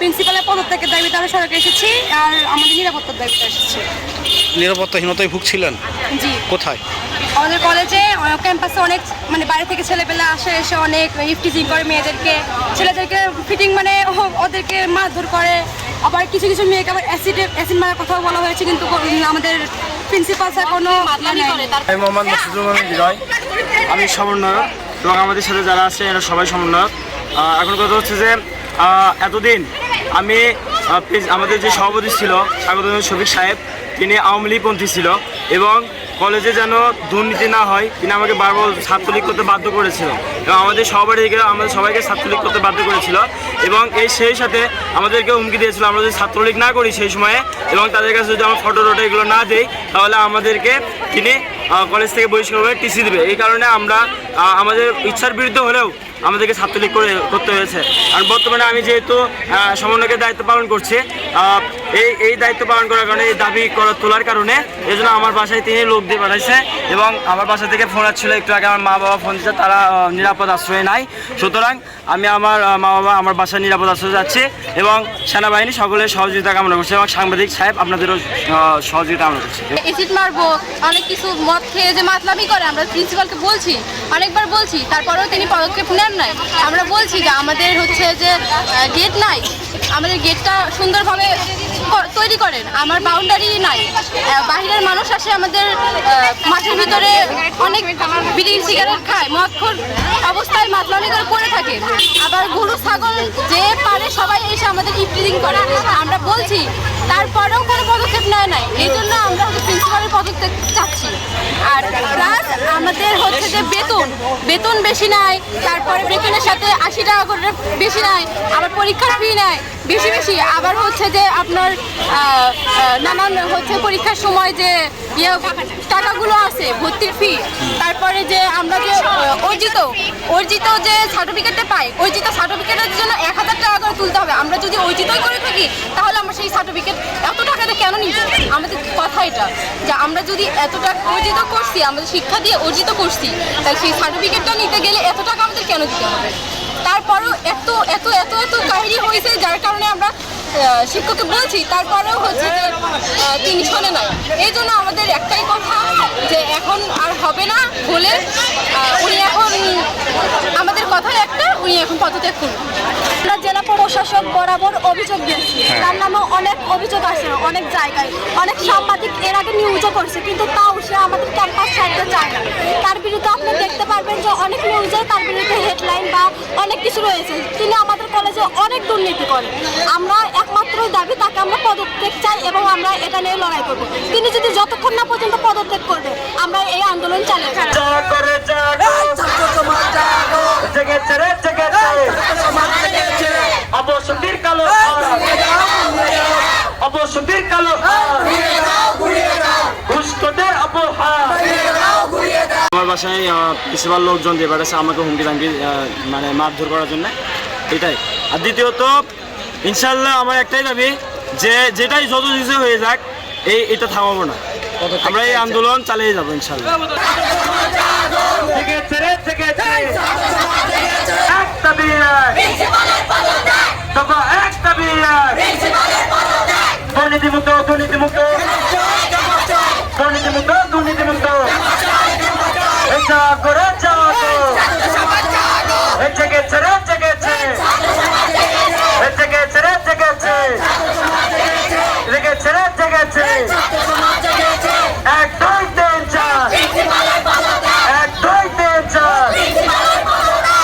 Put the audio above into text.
প্রিন্সিপালের পদত্যাগের দাবিতে আমরা সড়কে এসেছি আর আমাদের নিরাপত্তার দাবিতে এসেছি। নিরাপত্তাহীনতায় ভুগছিলেন? জি। কোথায়? আমাদের কলেজে ক্যাম্পাসে অনেক মানে বাইরে থেকে ছেলেপেলে আসে এসে অনেক ইফটিজিং করে মেয়েদেরকে। ছেলেদেরকে ফিটিং মানে ওদেরকে মারধর করে। আবার কিছু কিছু মেয়েকে আবার অ্যাসিডে অ্যাসিড মারার কথাও বলা হয়েছে কিন্তু আমাদের প্রিন্সিপাল স্যার কোনো ইয়ে আমি মোহাম্মদ মাসুদুর রহমান আমি সমন্বয়ক এবং আমাদের সাথে যারা আছে এরা সবাই সমন্বয়ক। এখন কথা হচ্ছে যে এতদিন আমি আমাদের যে সভাপতি ছিল স্বাগত শফিক সাহেব, তিনি আওয়ামী লীগপন্থী ছিল এবং কলেজে যেন দুর্নীতি না হয়, তিনি আমাকে বারবার ছাত্রলীগ করতে বাধ্য করেছিল। এবং আমাদের সহপাঠীকে আমাদের সবাইকে ছাত্রলীগ করতে বাধ্য করেছিল এবং এই সেই সাথে আমাদেরকে হুমকি দিয়েছিল, আমরা যদি ছাত্রলীগ না করি সেই সময়ে এবং তাদের কাছে যদি আমরা ফটো টটো এগুলো না দিই, তাহলে আমাদেরকে তিনি কলেজ থেকে বহিষ্কার করে টিসি দেবে। এই কারণে আমরা আমাদের ইচ্ছার বিরুদ্ধে হলেও আমাদেরকে ছাত্রলীগ করে করতে হয়েছে। আর বর্তমানে আমি যেহেতু সমন্বয়কের দায়িত্ব পালন করছি এই এই দায়িত্ব পালন করার কারণে, এই দাবি করা, তোলার কারণে এই জন্য আমার বাসায় তিনি লোক দিয়ে পাঠাইছে এবং আমার বাসা থেকে ফোন আসছিল, একটু আগে আমার মা বাবা ফোন দিচ্ছে তারা নিরাপদ আশ্রয়ে নাই। সুতরাং আমি আমার মা বাবা আমার বাসায় নিরাপদ আশ্রয়ে যাচ্ছি এবং সেনাবাহিনী সকলের সহযোগিতা কামনা করছে এবং সাংবাদিক সাহেব আপনাদেরও সহযোগিতা কামনা করছে। মারবো, অনেক কিছু মদ খেয়ে যে মাতলামি করে, আমরা প্রিন্সিপালকে বলছি, অনেকবার বলছি, তারপরেও তিনি পদক্ষেপ নেন নাই। আমরা বলছি যে আমাদের হচ্ছে যে গেট নাই। আমাদের গেটটা সুন্দরভাবে তৈরি করেন। আমার বাউন্ডারি নাই। বাহিরের মানুষ আসে আমাদের মাঠের ভিতরে অনেক বিড়ি সিগারেট খায়। মদখোর অবস্থায় মাতলামি করে পড়ে থাকে। আবার গরু, ছাগল যে পারে সবাই এসে আমাদের ইফটিজিং করে। আমরা বলছি, তারপরেও কোনো পদক্ষেপ নেয় নাই। এই জন্য আমরা প্রিন্সিপালের পদক্ষেপ চাচ্ছি। আর প্লাস আমাদের হচ্ছে যে বেতন বেতন বেশি নাই তারপরে বেতনের সাথে আশি টাকা করে বেশি নাই আবার পরীক্ষার ফি নেয়, বেশি বেশি। আবার হচ্ছে যে আপনার নানান হচ্ছে পরীক্ষার সময় যে ইয়ে টাকাগুলো আছে, ভর্তির ফি তারপরে যে আমরা যে অর্জিত অর্জিত যে সার্টিফিকেটটা পাই, অর্জিত সার্টিফিকেটের জন্য এক হাজার টাকা করে তুলতে হবে। আমরা যদি অর্জিতই করে থাকি, তাহলে আমরা সেই সার্টিফিকেট এত টাকাতে কেন নিব আমাদের কথা এটা, যে আমরা যদি এত টাকা অর্জিত করছি, আমাদের শিক্ষা দিয়ে অর্জিত করছি, তাহলে সেই সার্টিফিকেটটা নিতে গেলে এত টাকা আমাদের কেন দিতে হবে? তারপরেও এত এত এত এত কাহিনী হয়েছে, যার কারণে আমরা শিক্ষককে বলছি, তারপরেও হচ্ছে যে তিনি শোনে না এই জন্য আমাদের একটাই কথা, যে এখন আর হবে না বলে উনি এখন, আমাদের কথা একটা, উনি এখন পদত্যাগ করুন আমরা জেলা প্রশাসক বরাবর অভিযোগ দিয়েছি। তার নামে অনেক অভিযোগ আসে অনেক জায়গায়। অনেক সাংবাদিক এর আগে নিউজও করছে কিন্তু তাও সে আমাদের ক্যাম্পাস ছাড়তে চায় না। তার বিরুদ্ধে আপনি দেখতে পারবেন যে অনেক নিউজে তার বিরুদ্ধে হেডলাইন বা অনেক কিছু রয়েছে। তিনি আমাদের কলেজে অনেক দুর্নীতি করেন আমরা একমাত্র দাবি তাকে আমরা পদত্যাগ চাই এবং আমরা এটা নিয়ে লড়াই করব। তিনি যদি যতক্ষণ না পর্যন্ত পদত্যাগ করবে আমরা এই আন্দোলন চালিয়ে বাসায় প্রিন্সিপাল লোকজন দিয়ে বেড়াচ্ছে আমাকে হুমকি দামকি মানে মারধর করার জন্য এটাই। আর দ্বিতীয়ত ইনশাল্লাহ আমার একটাই দাবি যে যেটাই যত কিছু হয়ে যাক এই এটা থামাবো না। আমরা এই আন্দোলন চালিয়ে যাব ইনশাল্লাহ জেগেছে রে